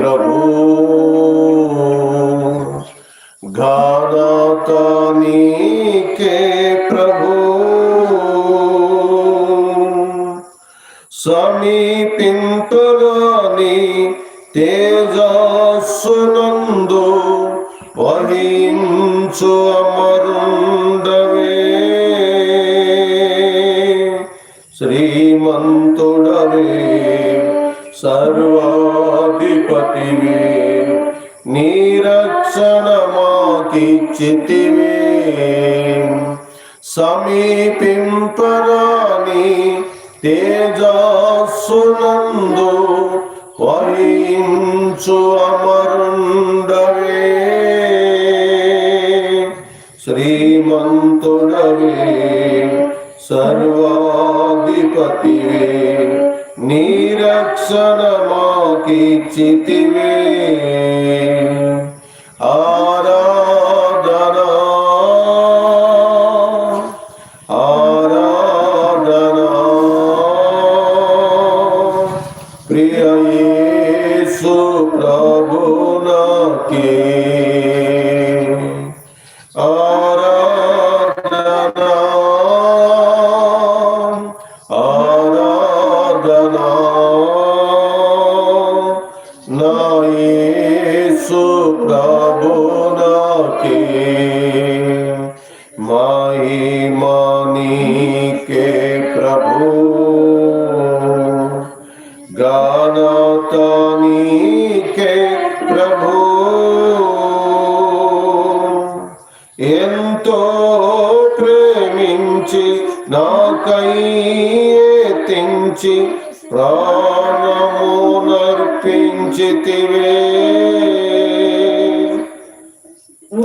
ప్రభు ఘనత ജാസുനന്ദു വരിഞ്ചു അമരുണ്ടവേ ശ്രീമന്തുടവേ സർവാധിപതിവേ നീരക്ഷണമാക്കി ചിതിവേ ఆరాధనా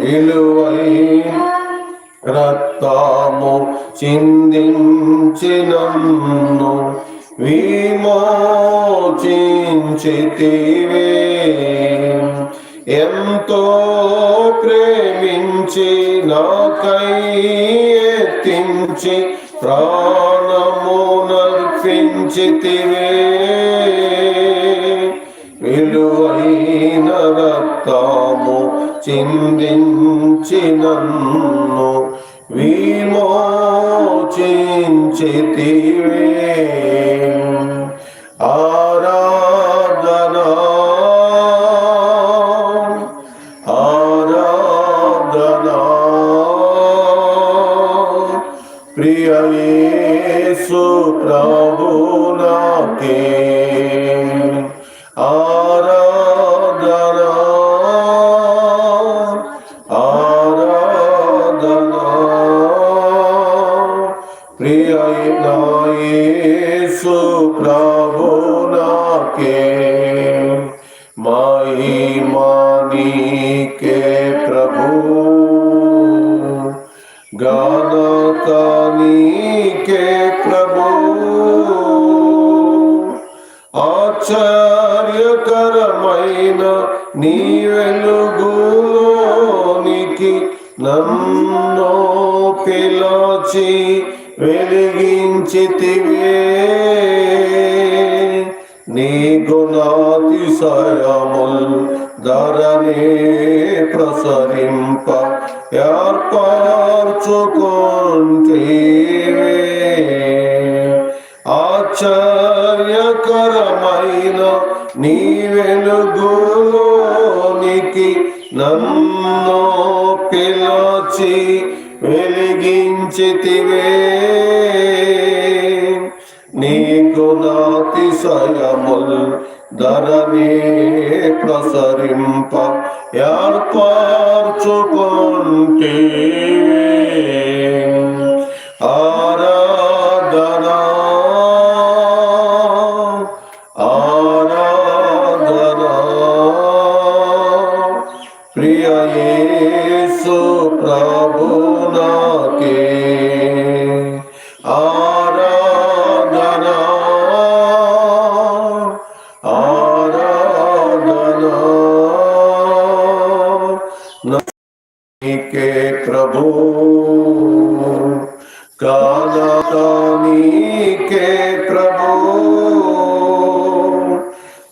విలువై రక్తము చిందించినన్ను విమోచించితివే. ఎంతో ప్రేమించి నాకై ఎత్తించి ప్రాణము నర్పించితివే. విలువైన రక్తము చిందించి విమోచించితివే ప్రభు. ఆశ్చర్యకరమైన నీ వెలుగులోనికి నన్నో పిలచి వెలిగించితివే. నీ గుణాతిశయముల్ ధరణే ప్రసరింప వెలిగించితివే నీకు నాతిశయముల్ ధరణే ప్రసరింప ఏర్పరచుకుంటే నీకే ప్రభు. కానీకే ప్రభు.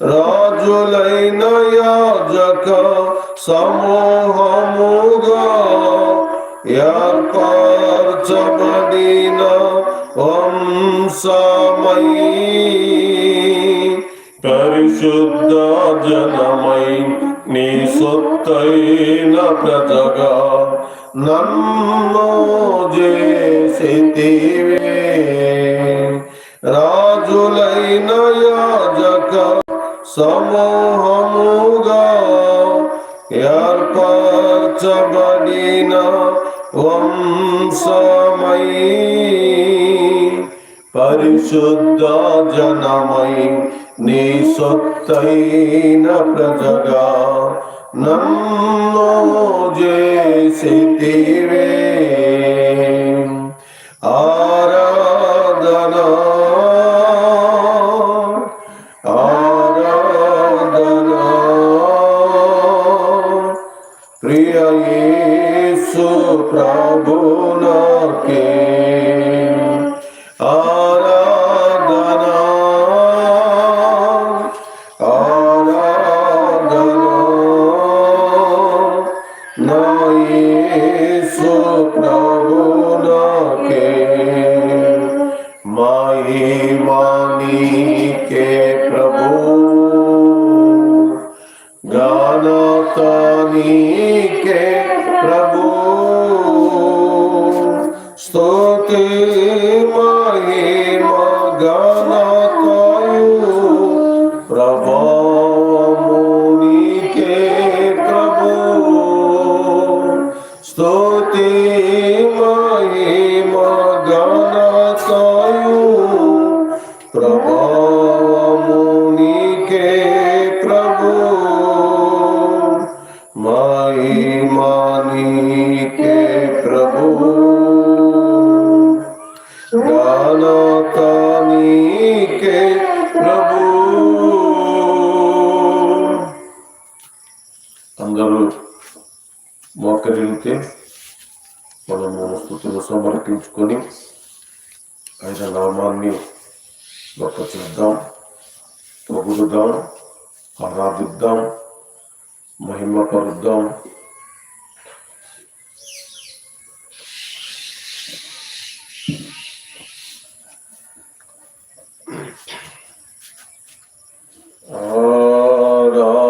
రాజులైన యాజక సమూహముగా ఏర్పరచబడిన వంశమై పరిశుద్ధ జనమై నీ సొత్తైన ప్రజగా నన్ను చేసితివే రాజులైన యాజక సమూహముగా ఏర్పరచబడిన వంశమై పరిశుద్ధ జనమై నీ సొత్తైన ప్రజగా నన్ను చేసితివే ఆరాధనా ఆరాధనా. ప్రియ యేసు ప్రభునకే স্তুতি। মাহাদুদ্দম মহিমাকরুদ্দম Oh, no.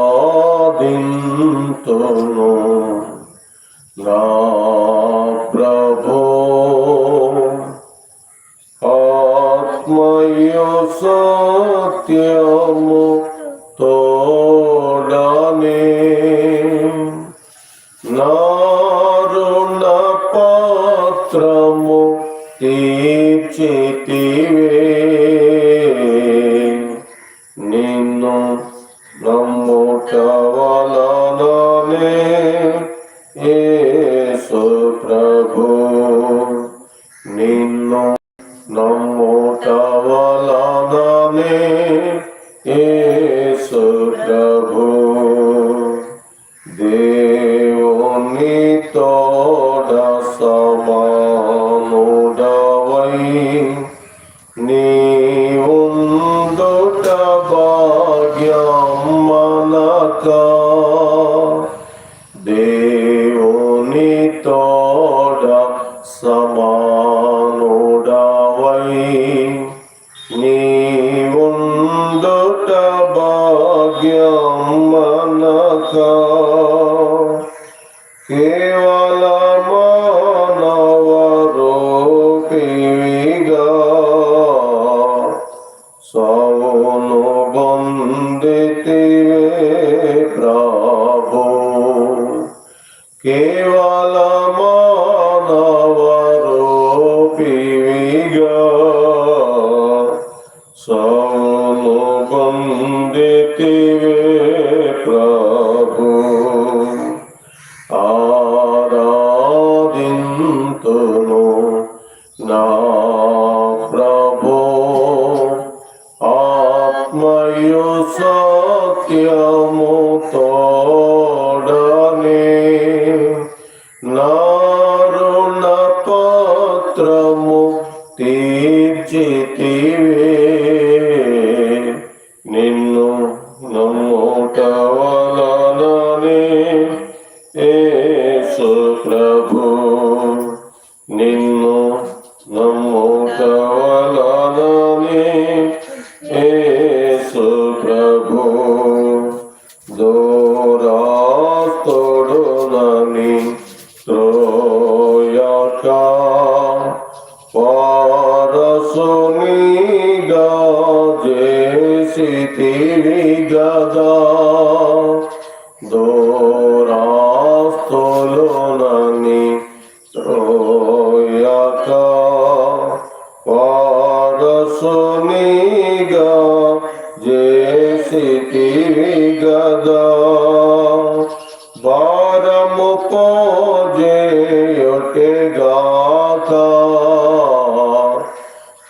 什么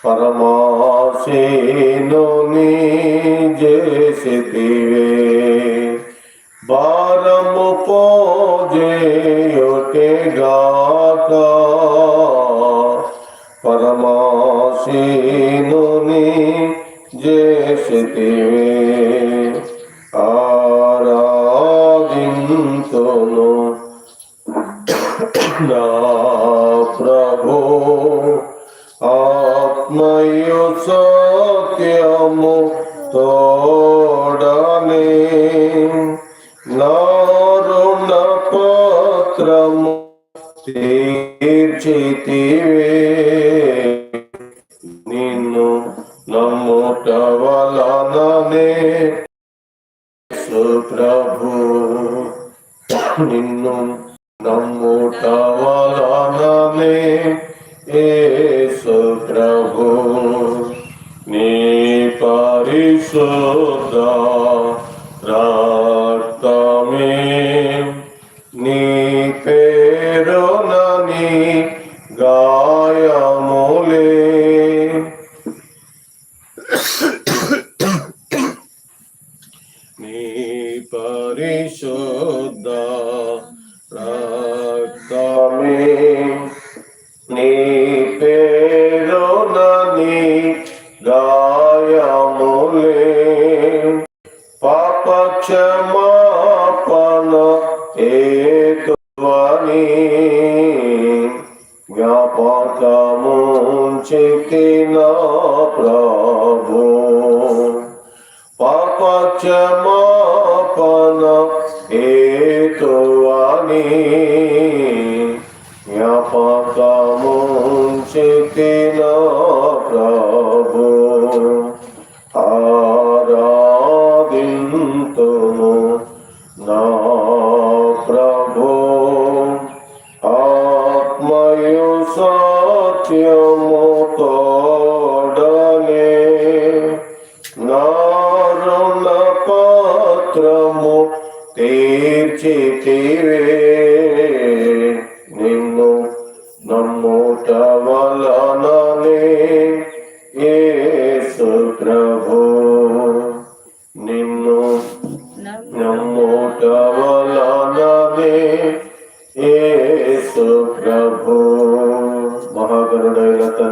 పరమాశీనుని నీ చేసితివే భారము పోజేయుటగాక పరమాసీనుని చేసితివే ఆరాధింతును తీర్చితివే. నిన్ను నమ్ముట వలననే సుప్రభు. నిన్ను నమ్ముట వలననే యేసు ప్రభు నీ పరిశుద్ధ రా పరిశుద్ధ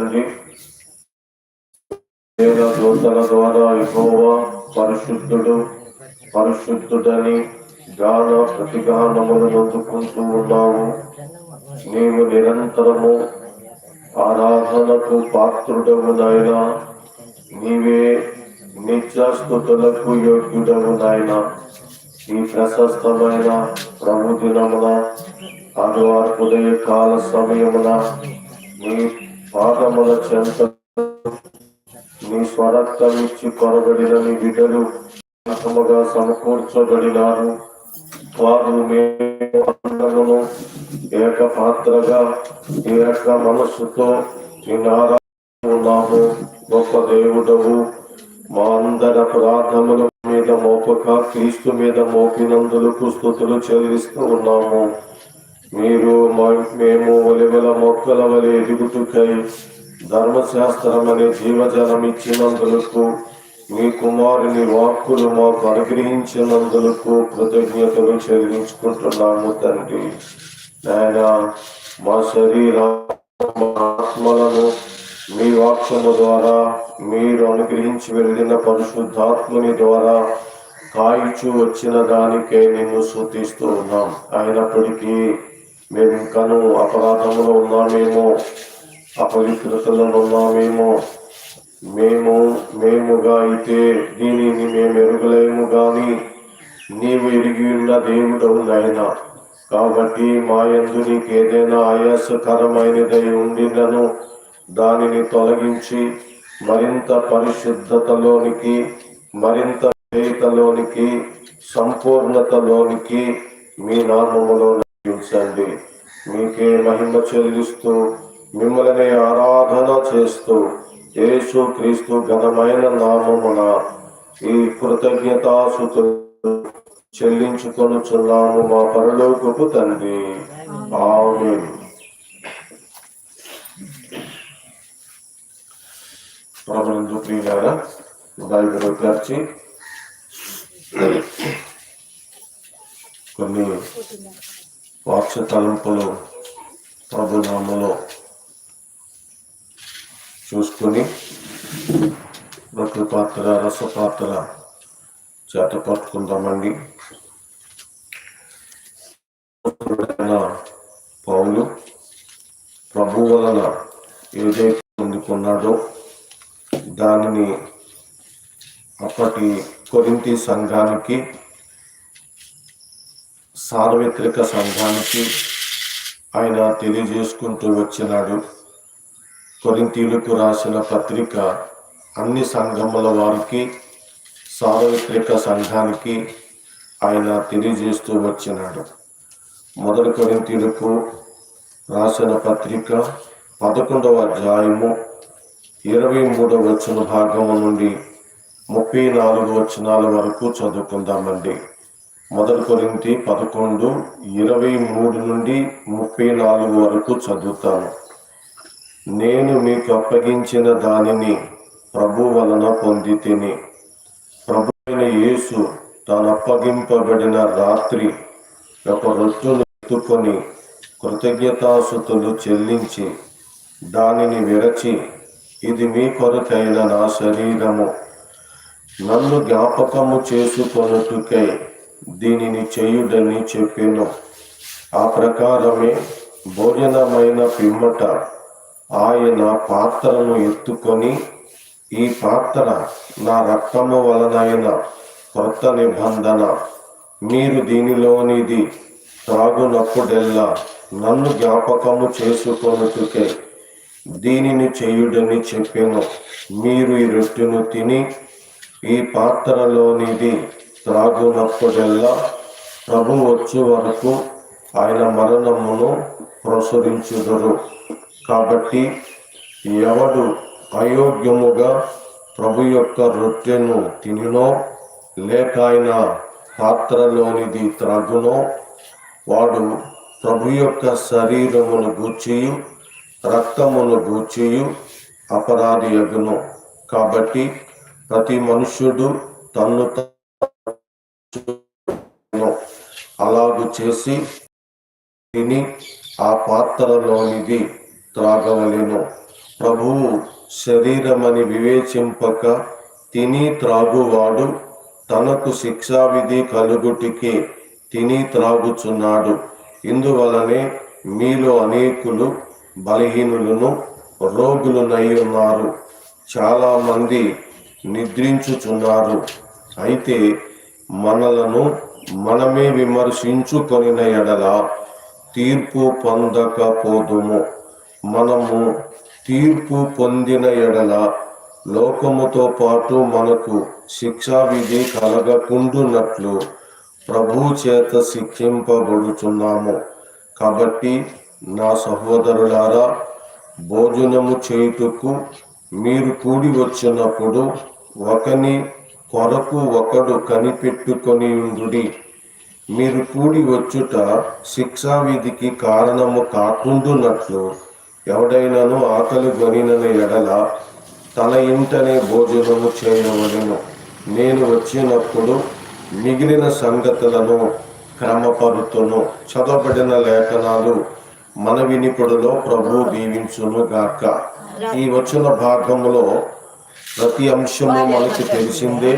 మహాగరుడైన తండ్రి దూతల ద్వారా యెహోవా పరిశుద్ధుడు పరిశుద్ధుడని గాన ప్రతిగానములు అందుకుంటూ ఉన్నావు. నీవు నిరంతరము ఆరాధనకు పాత్రుడవు నాయన. నీవే నిత్యాస్తుతులకు యోగ్యుడవు నాయన. ఈ ప్రశస్తమైన ప్రభు దినమున ఆదివారం ఉదయ కాల సమయమున నీ పాదముల చెంత నీ స్వరక్తం ఇచ్చి కొరబడిన బిడ్డలు రకముగా సమకూర్చబడినారు. వారు మేము ఏక పాత్రగా ఏక మనస్సుతో ఉన్నాము గొప్ప దేవుడవు మా అందర ప్రార్థనల మీద మోపక క్రీస్తు మీద మోపినందులకు స్థుతులు చెల్లిస్తూ ఉన్నాము. మీరు మా- మేము ఒలివెల మొక్కల వలె ఎదుగుతుకై ధర్మశాస్త్రం అనే జీవజలం ఇచ్చినందులకు మీ కుమారుని వాక్కులు మాకు అనుగ్రహించినందులకు కృతజ్ఞతలు చెల్లించుకుంటున్నాము తండ్రి. నాయన మా శరీర మా ఆత్మలను మీ వాక్యము ద్వారా మీరు అనుగ్రహించి వెళ్ళిన పరిశుద్ధాత్మని ద్వారా కాయిచు వచ్చిన దానికే నిన్ను సూచిస్తూ ఉన్నాం. అయినప్పటికీ మేము ఇంకాను అపరాధంలో ఉన్నామేమో అపవిత్రతలో ఉన్నామేమో మేము మేముగా అయితే దీనిని మేము ఎరుగలేము కానీ నీవు ఎరిగి ఉన్న దేవుడవు నాయన కాబట్టి మా యందు నీకు ఏదైనా ఆయాసకరమైనదై ఉండినను దానిని తొలగించి మరింత పరిశుద్ధతలోనికి మరింత విధేయతలోనికి సంపూర్ణతలోనికి మీ నామములో నడిపించండి మీకే మహిమ చెల్లిస్తూ మిమ్మల్ని ఆరాధన చేస్తూ యేసు క్రీస్తు ఘనమైన నామమున ఈ కృతజ్ఞతాసుతులు చెల్లించుకొనుచున్నాము మా పరలోకపు తండ్రి. ఆమె ప్రభునందు ప్రియులారా బైబిల్ కొన్ని వాక్య తలంపులు ప్రభునామలో చూసుకొని రొట్టెల పాత్ర రసపాత్ర చేత పట్టుకుందామండి. పౌలు ప్రభు వలన ఏదైతే పొందుకున్నాడో దానిని అప్పటి కొరింతి సంఘానికి సార్వత్రిక సంఘానికి ఆయన తెలియజేసుకుంటూ వచ్చినాడు. కొరింతీలకు రాసిన పత్రిక అన్ని సంఘముల వారికి సార్వత్రిక సంఘానికి ఆయన తెలియజేస్తూ వచ్చినాడు. మొదటి కొరింతీలకు రాసిన పత్రిక పదకొండవ అధ్యాయము ఇరవై మూడవ వచ్చిన భాగము నుండి ముప్పై నాలుగు వచనాల వరకు చదువుకుందామండి. మొదటి కొరింతి పదకొండు ఇరవై మూడు నుండి ముప్పై నాలుగు వరకు చదువుతాను. నేను మీకు అప్పగించిన దానిని ప్రభు వలన పొంది తిని ప్రభు అయిన యేసు తాను అప్పగింపబడిన రాత్రి ఒక రొట్టును ఎత్తుకొని కృతజ్ఞతాసుతులు చెల్లించి దానిని విరచి ఇది మీ కొరకైన నా శరీరము. నన్ను జ్ఞాపకము చేసుకొనుటకై దీనిని చేయుడని చెప్పాను. ఆ ప్రకారమే భోజనమైన పిమ్మట ఆయన పాత్రను ఎత్తుకొని ఈ పాత్ర నా రక్తము వలనైన కొత్త నిబంధన. మీరు దీనిలోనిది త్రాగునప్పుడెల్లా నన్ను జ్ఞాపకము చేసుకొనుటకే దీనిని చేయుడని చెప్పాను. మీరు ఈ రొట్టెను తిని ఈ పాత్రలోనిది త్రాగునప్పుడెల్లా ప్రభు వచ్చే వరకు ఆయన మరణమును ప్రచురించుదురు కాబట్టి ఎవడు అయోగ్యముగా ప్రభు యొక్క రొట్టెను తినినో లేక ఆయన పాత్రలోనిది త్రాగునో వాడు ప్రభు యొక్క శరీరమును గూర్చియు రక్తమును గూర్చియు అపరాధి యగును కాబట్టి ప్రతి మనుష్యుడు తన్ను తాను చేసి తిని ఆ పాత్రలోనిది త్రాగవలెను. ప్రభువు శరీరమని వివేచింపక తిని త్రాగువాడు తనకు శిక్షావిధి కలుగుటికి తిని త్రాగుచున్నాడు. ఇందువలనే మీలో అనేకులు బలహీనులను రోగులునై ఉన్నారు చాలామంది నిద్రించుచున్నారు. అయితే మనలను మనమే విమర్శించుకొనిన ఎడల తీర్పు పొందకపోదుము. మనము తీర్పు పొందిన ఎడల లోకముతో పాటు మనకు శిక్షావిధి కలగకుండునట్లు ప్రభు చేత శిక్షింపబడుచున్నాము. కాబట్టి నా సహోదరులారా భోజనము చేయుటకు మీరు కూడి వచ్చినప్పుడు ఒకని కొరకు ఒకడు కనిపెట్టుకొని ఉండుడి. మీరు కూడి వచ్చుట శిక్షావిధికి కారణము కాకుండునట్లు ఎవడైనాను ఆకలి గొనినని ఎడల తన ఇంటనే భోజనము చేయవలెను. నేను వచ్చినప్పుడు మిగిలిన సంగతులను క్రమపరుతును. చదవబడిన లేఖనాలు మన వినిపుడులో ప్రభు దీవించును గాక ఈ వచ్చిన భాగంలో ప్రతి అంశము మనకు తెలిసిందే.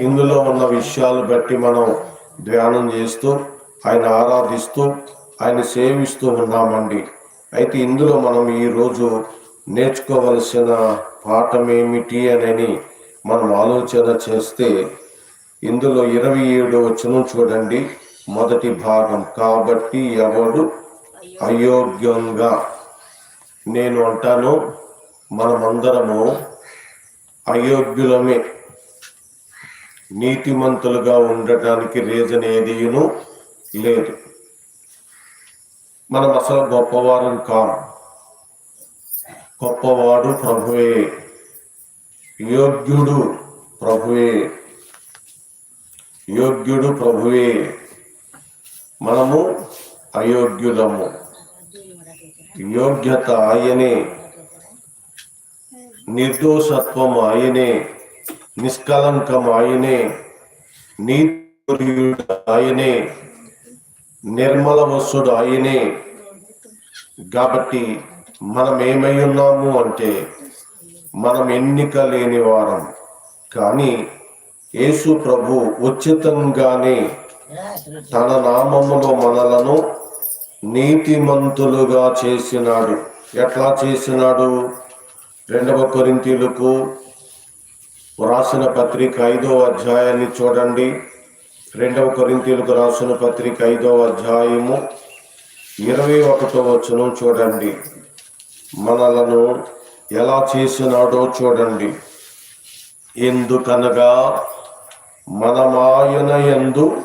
ఇందులో ఉన్న విషయాలు బట్టి మనం ధ్యానం చేస్తూ ఆయన ఆరాధిస్తూ ఆయన సేవిస్తూ ఉన్నామండి. అయితే ఇందులో మనం ఈరోజు నేర్చుకోవలసిన పాఠం ఏమిటి అని మనం ఆలోచన చేస్తే ఇందులో ఇరవై ఏడు వచనం చూడండి. మొదటి భాగం కాబట్టి ఎవడు అయోగ్యంగా నేను అంటాను మనమందరము అయోగ్యులమే. నీతిమంతులుగా ఉండటానికి రీజన్ ఏదీను లేదు. మనం అసలు గొప్పవారం కాం. గొప్పవాడు ప్రభువే. యోగ్యుడు ప్రభువే. యోగ్యుడు ప్రభువే. మనము అయోగ్యులము. యోగ్యత ఆయనే. నిర్దోషత్వం ఆయనే నిష్కలంకం ఆయనే నీతియుడు ఆయనే నిర్మల వసుడు ఆయనే కాబట్టి మనం ఏమై ఉన్నాము అంటే మనం ఎన్నిక లేని వారం కానీ యేసు ప్రభు ఉచితంగానే తన నామములో మనలను నీతిమంతులుగా చేసినాడు. ఎట్లా చేసినాడు? రెండవ కొరింతీలకు రాసిన పత్రిక ఐదవ అధ్యాయాన్ని చూడండి. రెండవ కొరింతీలకు రాసిన పత్రిక ఐదవ అధ్యాయము ఇరవై ఒకటో వచనం చూడండి. మనలను ఎలా చేసినాడో చూడండి. ఎందుకనగా మనమాయన ఎందు